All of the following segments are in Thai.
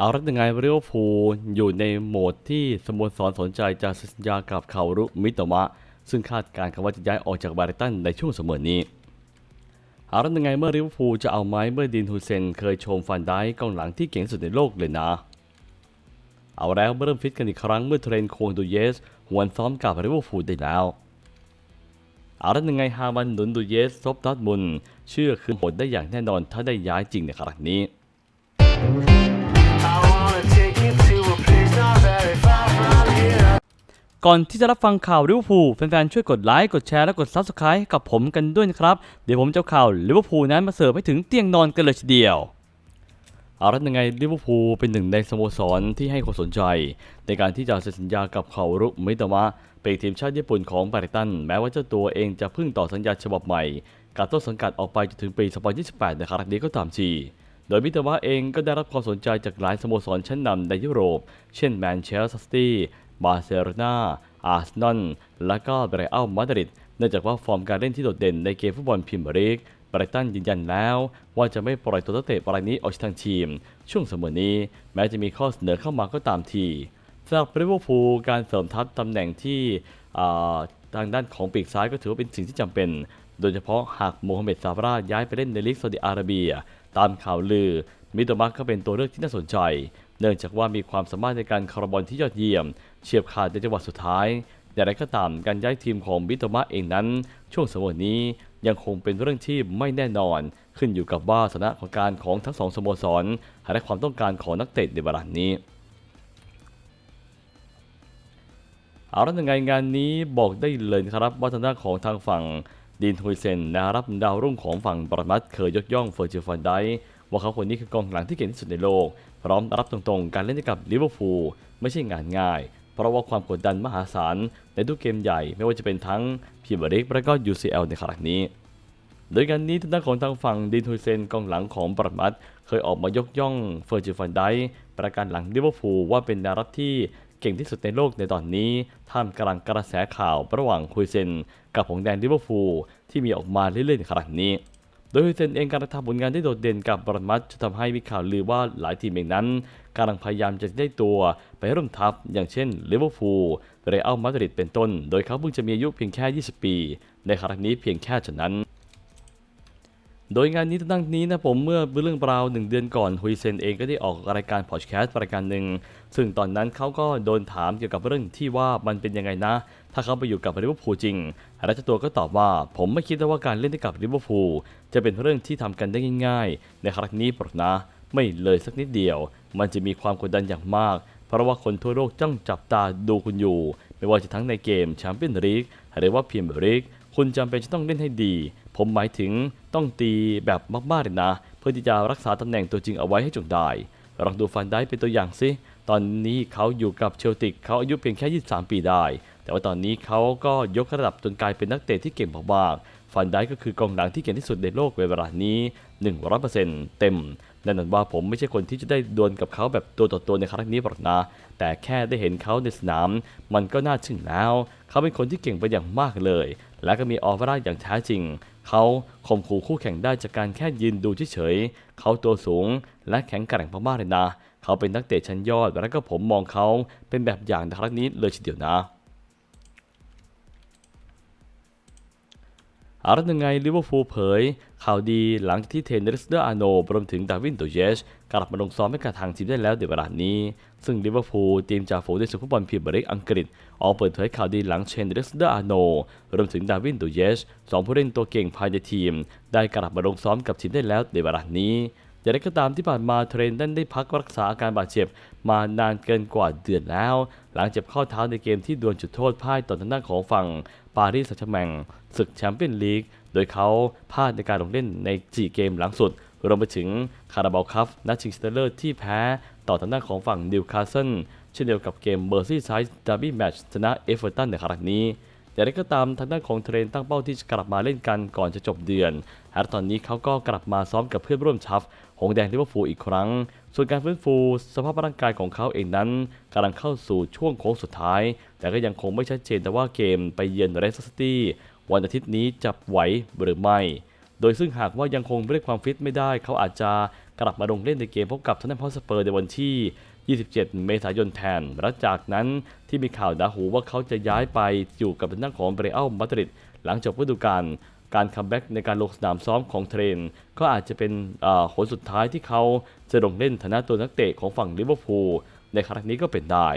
เอาละยังไงเวอร์พูอยู่ในโหมดที่สโมสรสนใจจะสัญญากับเขารุมิโตมะ ซึ่งคาดการณ์กันว่าจะย้ายออกจากบาริตันในช่วงเสมอนี้เอาละยังไงเมื่อลิเวอร์พูจะเอาไหมเมื่อดินฮูเซนเคยชมฟันได้กองหลังที่เก่งสุดในโลกเลยนะ เอาแล้วเริ่มฟิตกันอีกครั้งเมื่อเทรนโคงดูเยสหวนซ้อมกับลิเวอร์พูได้แล้วเอาละยังไงฮามันหนุนดูเยสซบดอร์ทมุนเชื่อคืนผลได้อย่างแน่นอนถ้าได้ย้ายจริงในครั้งนี้ ก่อนที่จะรับฟังข่าวลิเวอร์พูลแฟนๆ ช่วยกดไลค์ กดแชร์ และกด Subscribe กับผมกันด้วยนะครับ เดี๋ยวผมจะเอาข่าวลิเวอร์พูลนั้นมาเสิร์ฟให้ถึงเตียงนอนกันเลยทีเดียวเอาละยังไงลิเวอร์พูลเป็นหนึ่งในสโมสรที่ให้ความสนใจ ในการที่จะเซ็นสัญญากับเขารุมิตามะเป็นทีมชาติญี่ปุ่นของบาริตัน แม้ว่าเจ้าตัวเองจะเพิ่งต่อสัญญาฉบับใหม่ กับต้นสังกัดออกไปจนถึงปี 2028ในครั้งนี้ก็ตามทีโดยมิตาวะเองก็ได้รับความสนใจจากหลายสโมสรชั้นนำในยุโรป เช่นแมนเชสเตอร์ซิตี้ บาร์เซโลนาอาร์เซนอลและก็เบรอัลมาดริดเนื่องจากว่าฟอร์มการเล่นที่โดดเด่นในเกมฟุตบอลพรีเมียร์ลีกไบรตันยืนยันแล้ว ว่าจะไม่ปล่อยตัวนักเตะรายนี้ออกจากทางทีม ช่วงเสมอนี้ แม้จะมีข้อเสนอเข้ามาก็ตามทีสำหรับลิเวอร์พูลการเสริมทัพตำแหน่งที่ทางด้านของปีกซ้ายก็ถือว่าเป็นสิ่งที่จำเป็น โดยเฉพาะหากโมฮัมเหม็ดซาฟาราย้ายไปเล่นในลีกซาอุดิอาระเบีย ตามข่าวลือมิโตมักก็เป็นตัวเลือกที่น่าสนใจ เนื่องจากว่ามีความสามารถในการคาร์บอลที่ยอดเยี่ยม เฉียบขาดในจังหวะสุดท้ายอย่างไรก็ตามการย้ายทีมของมิโตมะเองนั้น ช่วงสมอนี้ยังคงเป็นเรื่องที่ไม่แน่นอน ขึ้นอยู่กับว่าสถานะของการของทั้งสองสโมสรและความต้องการของนักเตะในเวลานี้เอาละยังไงงานนี้บอกได้เลยครับว่าทางด้านของทางฝั่งดีนฮุยเซนนะครับดาวรุ่งของฝั่งบรมัตเคยยกย่องเฟอร์จิฟันไดว่าเขาคนนี้คือกองหลังที่เก่งที่สุดในโลก พร้อมรับตรงๆ การเล่นกับลิเวอร์พูลไม่ใช่งานง่าย เพราะว่าความกดดันมหาศาลในทุกเกมใหญ่ไม่ว่าจะเป็นทั้งพรีเมียร์ลีกและก็ UCL ในครั้งนี้ โดยการนี้ทางด้านของทางฝั่งดินฮุยเซนกองหลังของบรมัตเคยออกมายกย่องเฟอร์จิฟันไดประการหลังลิเวอร์พูลว่าเป็นดารับที่เก่งที่สุดในโลกในตอนนี้ท่ามกลางกระแสข่าวระหว่างฮุยเซน กับผงแดงลิเวอร์พูลที่มีออกมาเรื่อยๆในครั้งนี้ โดยฮุยเซนเองการทำผลงานที่โดดเด่นกับบรมัตจะทำให้มีข่าวลือว่าหลายทีมเองนั้นกำลังพยายามจะได้ตัวไปร่วมทัพอย่างเช่นลิเวอร์พูลเรอัลมาดริดเป็นต้น โดยเขาเพิ่งจะมีอายุเพียงแค่ 20 ปี ในครั้งนี้เพียงแค่ฉะนั้นโดยงานนี้ตั้งนี้นะผมเมื่อเรื่องราวหนึ่งเดือนก่อนฮุยเซนเองก็ได้ออกรายการพอดแคสต์รายการหนึ่งซึ่งตอนนั้นเขาก็โดนถามเกี่ยวกับเรื่องที่ว่ามันเป็นยังไงนะถ้าเขาไปอยู่กับลิเวอร์พูลจริงและเจ้าตัวก็ตอบว่า ผมไม่คิดว่าการเล่นให้กับลิเวอร์พูลจะเป็นเรื่องที่ทำกันได้ง่าย ๆ ในครั้งนี้หรกนะ ไม่เลยสักนิดเดียว มันจะมีความกดดันอย่างมาก เพราะว่าคนทั่วโลกจ้องจับตาดูคุณอยู่ ไม่ว่าจะทั้งในเกมแชมเปี้ยนลีกหรือว่าพรีเมียร์ลีกคุณจำเป็นจะต้องเล่นให้ดี ผมหมายถึงต้องตีแบบมากๆเลยนะ เพื่อที่จะรักษาตำแหน่งตัวจริงเอาไว้ให้จงได้ลองดูฟันได้เป็นตัวอย่างสิ ตอนนี้เขาอยู่กับเชลติกเขาอายุเพียงแค่ 23 ปีได้ แต่ว่าตอนนี้เขาก็ยกระดับจนกลายเป็นนักเตะที่เก่งมากๆฟันได้ก็คือกองหลังที่เก่งที่สุดในโลกเวลานี้ 100%เต็มแน่นอนว่าผมไม่ใช่คนที่จะได้ดวลกับเขาแบบตัวต่อตัวในครั้งนี้หรอกนะ แต่แค่ได้เห็นเขาในสนาม มันก็น่าชื่นแล้ว เขาเป็นคนที่เก่งไปอย่างมากเลย และก็มีออร่าอย่างแท้จริง เขาข่มขู่คู่แข่งได้จากการแค่ยืนดูเฉยๆเขาตัวสูงและแข็งแกร่งมากๆเลยนะ เขาเป็นนักเตะชั้นยอด และก็ผมมองเขาเป็นแบบอย่างในครั้งนี้เลยทีเดียวนะอาละยังไงลิเวอร์พูลเผย ข่าวดีหลังจากที่เทนเนสเดอร์อาโนรวมถึงดาวินโตเยชกลับมาลงซ้อมให้กับทางทีมได้แล้วในเวลานี้ ซึ่งลิเวอร์พูลทีมจ่าฝูงในศึกฟุตบอลพรีเมียร์ลีกอังกฤษ ออกเปิดเผยข่าวดีหลังเชนเนสเดอร์อาโนรวมถึงดาวินโตเยชสองผู้เล่นตัวเก่งภายในทีม ได้กลับมาลงซ้อมกับทีมได้แล้วในเวลานี้ อย่างไรก็ตามที่ผ่านมาเทรนนั้นได้พักรักษาอาการบาดเจ็บ มานานเกินกว่าเดือนแล้ว หลังเจ็บข้อเท้าในเกมที่ดวลจุดโทษพ่ายต่อทางด้านของฝั่งปารีสแซงต์แชร์แมงศึกแชมเปี้ยนลีก โดยเขาพลาดในการลงเล่นใน4เกมหลังสุด รวมไปถึงคาราบาลคัพนัดชิงชนะเลิศที่แพ้ต่อทางด้านของฝั่งนิวคาสเซิลเช่นเดียวกับเกมเบอร์ซี่ไซด์ดาร์บี้แมตช์ชนะเอเวอร์ตันในครั้งนี้อย่างไรก็ตามทางด้านของเทรนตั้งเป้าที่จะกลับมาเล่นกันก่อนจะจบเดือนและตอนนี้เขาก็กลับมาซ้อมกับเพื่อนร่วมชัฟ หงแดงลิเวอร์พูลอีกครั้ง ส่วนการฟื้นฟูสภาพร่างกายของเขาเองนั้นกำลังเข้าสู่ช่วงโค้งสุดท้าย แต่ก็ยังคงไม่ชัดเจนแต่ว่าเกมไปเยือนเรสซิตี้วันอาทิตย์นี้จะไหวหรือไม่ โดยซึ่งหากว่ายังคงเรียกความฟิตไม่ได้ เขาอาจจะกลับมาลงเล่นในเกมพบกับทอนแนมฮอสเปอร์ในวันที่27 เมษายนแทนและจากนั้นที่มีข่าวดาหูว่าเขาจะย้ายไปอยู่กับทางด้านของเบรอัลมาดริดหลังจบฤดูกาล การคัมแบ็กในการลงสนามซ้อมของเทรน ก็อาจจะเป็นหนสุดท้ายที่เขาจะลงเล่นฐานะตัวนักเตะของฝั่งลิเวอร์พูลในครั้งนี้ก็เป็นได้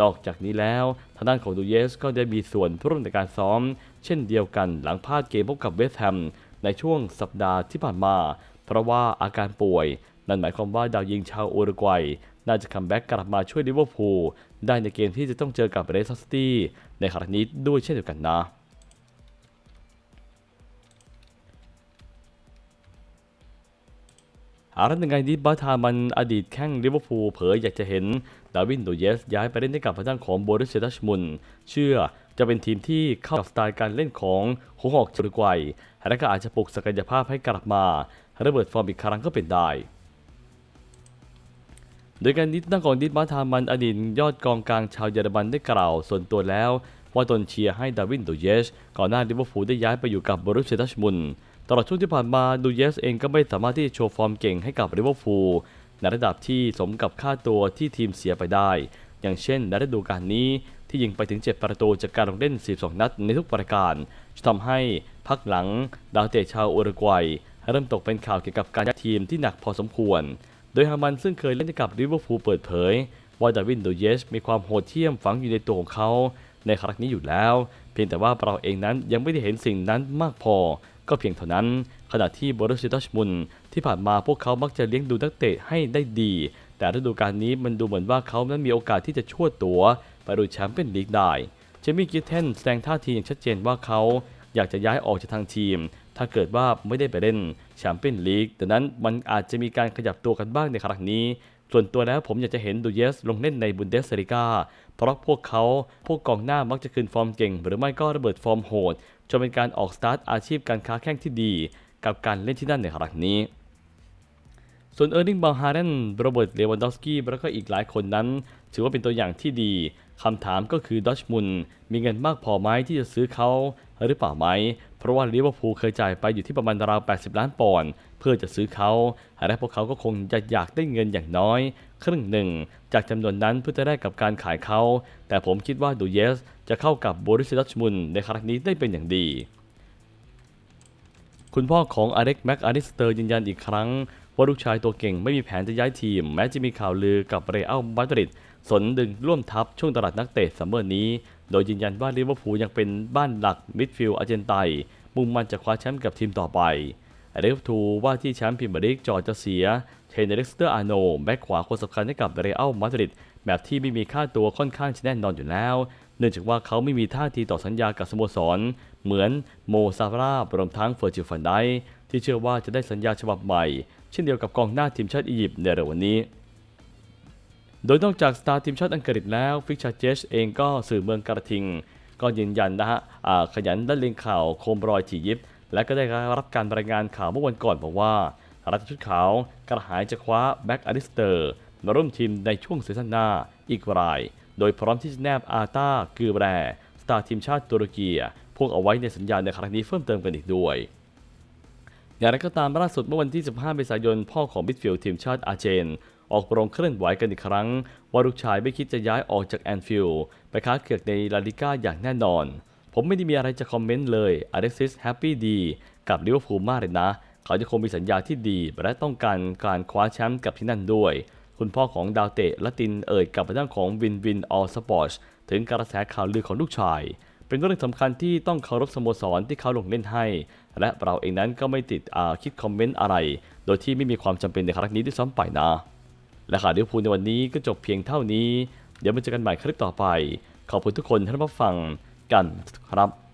นอกจากนี้แล้วทางด้านของดูเยสก็ได้มีส่วนร่วมในการซ้อม เช่นเดียวกันหลังพลาดเกมพบกับเวสต์แฮมในช่วงสัปดาห์ที่ผ่านมา เพราะว่าอาการป่วย นั่นหมายความว่าดาวยิงชาวอุรุกวัยน่าจะคัมแบ็กกลับมาช่วยลิเวอร์พูลได้ในเกมที่จะต้องเจอกับเรสซิตี้ในครั้งนี้ด้วยเช่นเดียวกันนะ อารันยังไงดิบาทามันอดีตแข้งลิเวอร์พูลเผยอยากจะเห็นดาวินโดเยสย้ายไปเล่นให้กับทางด้านของโบรุสเซดัชมุน เชื่อจะเป็นทีมที่เข้ากับสไตล์การเล่นของหัวหอกจุรกวัย และก็อาจจะปลุกศักยภาพให้กลับมาระเบิดฟอร์มอีกครั้งก็เป็นได้โดยการดิสตั้งของดิสมาทามันอดีตยอดกองกลางชาวเยอรมันได้กล่าวส่วนตัวแล้ว ว่าตนเชียร์ให้ดาวินดูเยสก่อนหน้าลิเวอร์พูลได้ย้ายไปอยู่กับบรูเซดัชมุน ตลอดช่วงที่ผ่านมาดูเยสเองก็ไม่สามารถที่จะโชว์ฟอร์มเก่งให้กับลิเวอร์พูลในระดับที่สมกับค่าตัวที่ทีมเสียไปได้ อย่างเช่นในฤดูกาลนี้ที่ยิงไปถึง 7 ประตูจากการลงเล่น 12 นัดในทุกประการจะทำให้พักหลังดาวเตะชาวอุรุกวัยเริ่มตกเป็นข่าวเกี่ยวกับการย้ายทีมที่หนักพอสมควร โดยฮามันซึ่งเคยเล่นกับลิเวอร์พูลเปิดเผย ว่าดาวินโดเยสมีความโหดเหี้ยมฝังอยู่ในตัวของเขา ในครั้งนี้อยู่แล้ว เพียงแต่ว่าเราเองนั้นยังไม่ได้เห็นสิ่งนั้นมากพอ ก็เพียงเท่านั้น ขณะที่บรูเซียดอร์ทมุนที่ผ่านมาพวกเขามักจะเลี้ยงดูนักเตะให้ได้ดี แต่ฤดูกาลนี้มันดูเหมือนว่าเขานั้นมีโอกาสที่จะชั่วตัวไปดูแชมเปี้ยนลีกได้ เจมี่กิทเทนแสดงท่าทีอย่างชัดเจนว่าเขาอยากจะย้ายออกจากทางทีม ถ้าเกิดว่าไม่ได้ไปเล่นแชมเปี้ยนลีกดังนั้นมันอาจจะมีการขยับตัวกันบ้างในครั้งนี้ ส่วนตัวแล้วผมอยากจะเห็นดูเยสลงเล่นในบุนเดสลิกาเพราะพวกเขาพวกกองหน้ามักจะคืนฟอร์มเก่ง หรือไม่ก็ระเบิดฟอร์มโหดจนเป็นการออกสตาร์ทอาชีพการค้าแข่งที่ดี กับการเล่นที่นั่นในครั้งนี้ ส่วนเออร์ลิงบาฮาเรนโรเบิร์ตเลวันดอฟสกี้แล้วก็อีกหลายคนนั้น ถือว่าเป็นตัวอย่างที่ดีคำถามก็คือดอชมุนมีเงินมากพอไหมที่จะซื้อเขา หรือเปล่าไหม เพราะว่าลิเวอร์พูลเคยจ่ายไปอยู่ที่ประมาณราว 80 ล้านปอนด์เพื่อจะซื้อเขา และพวกเขาก็คงจะอยากได้เงินอย่างน้อย ครึ่งหนึ่ง จากจำนวนนั้นเพื่อจะได้กับการขายเขา แต่ผมคิดว่าดูเยส จะเข้ากับบริสดอชมุนในครั้งนี้ได้เป็นอย่างดีคุณพ่อของอเล็กแม็กอาริสเตอร์ยืนยันอีกครั้ง ว่าลูกชายตัวเก่งไม่มีแผนจะย้ายทีม แม้จะมีข่าวลือกับเรอัลมาดริดสนดึงร่วมทัพช่วงตลาดนักเตะซัมเมอร์นี้ โดยยืนยันว่าลิเวอร์พูลยังเป็นบ้านหลักมิดฟิลด์อาร์เจนไตน์มุ่งมั่นจะคว้าแชมป์กับทีมต่อไปเรอัลทูลว่าที่แชมป์พรีเมียร์ลีกจอร์จะเสียเทนเนเล็กสเตอร์อาโนแบ็คขวาคนสำคัญให้กับเรอัลมาดริดแบบที่ไม่มีค่าตัวค่อนข้างจะแน่นอนอยู่แล้ว เนื่องจากว่าเขาไม่มีท่าทีต่อสัญญากับสโมสร เหมือนโมซาร่ารวมทั้งเฟอร์จิฟันไดที่เชื่อว่าจะได้สัญญาฉบับใหม่ เช่นเดียวกับกองหน้าทีมชาติอียิปต์ในเร็ววันนี้ โดยนอกจากสตาร์ทีมชาติอังกฤษแล้วฟิกชาเจชเองก็สื่อเมืองกระทิง ก็ยืนยันนะฮะขยันด้านเลียงข่าวโคมรอยถี่ยิบ และก็ได้รับการรายงานข่าวเมื่อวันก่อนบอกว่ารัฐชุดขาวกระหายจะคว้าแบ็กอลิสเตอร์มาร่วมทีมในช่วงซีซั่นหน้าอีกราย โดยพร้อมที่จะแนบอาตากือแบรสตาร์ทีมชาติตุรกีพวกเอาไว้ในสัญญาในครั้งนี้เพิ่มเติมกันอีกด้วย อย่างไรก็ตามล่าสุดเมื่อวันที่ 15 เมษายน พ่อของมิดฟิลด์ทีมชาติอาเจน ออกโรงเคลื่อนไหวกันอีกครั้ง ว่าลูกชายไม่คิดจะย้ายออกจากแอนฟิลด์ไปค้าเกือกในลาลิก้าอย่างแน่นอน ผมไม่ได้มีอะไรจะคอมเมนต์เลยอเล็กซิสแฮปปี้ดีกับลิเวอร์พูลมากเลยนะ เขาจะคงมีสัญญาที่ดี และต้องการการคว้าแชมป์กับที่นั่นด้วย คุณพ่อของดาวเตะละตินเอ่ยกับเรื่องของวินวินออลสปอร์ตถึงกระแสข่าวลือของลูกชายเป็นเรื่องสำคัญที่ต้องเคารพสโมสรที่เขาลงเล่นให้ และเราเองนั้นก็ไม่ติดคิดคอมเมนต์อะไร โดยที่ไม่มีความจำเป็นในครั้งนี้ด้วยซ้ำไปนะ และข่าวลิเวอร์พูลในวันนี้ก็จบเพียงเท่านี้ เดี๋ยวมาเจอกันใหม่คลิปต่อไป ขอบคุณทุกคนที่รับฟังกันครับ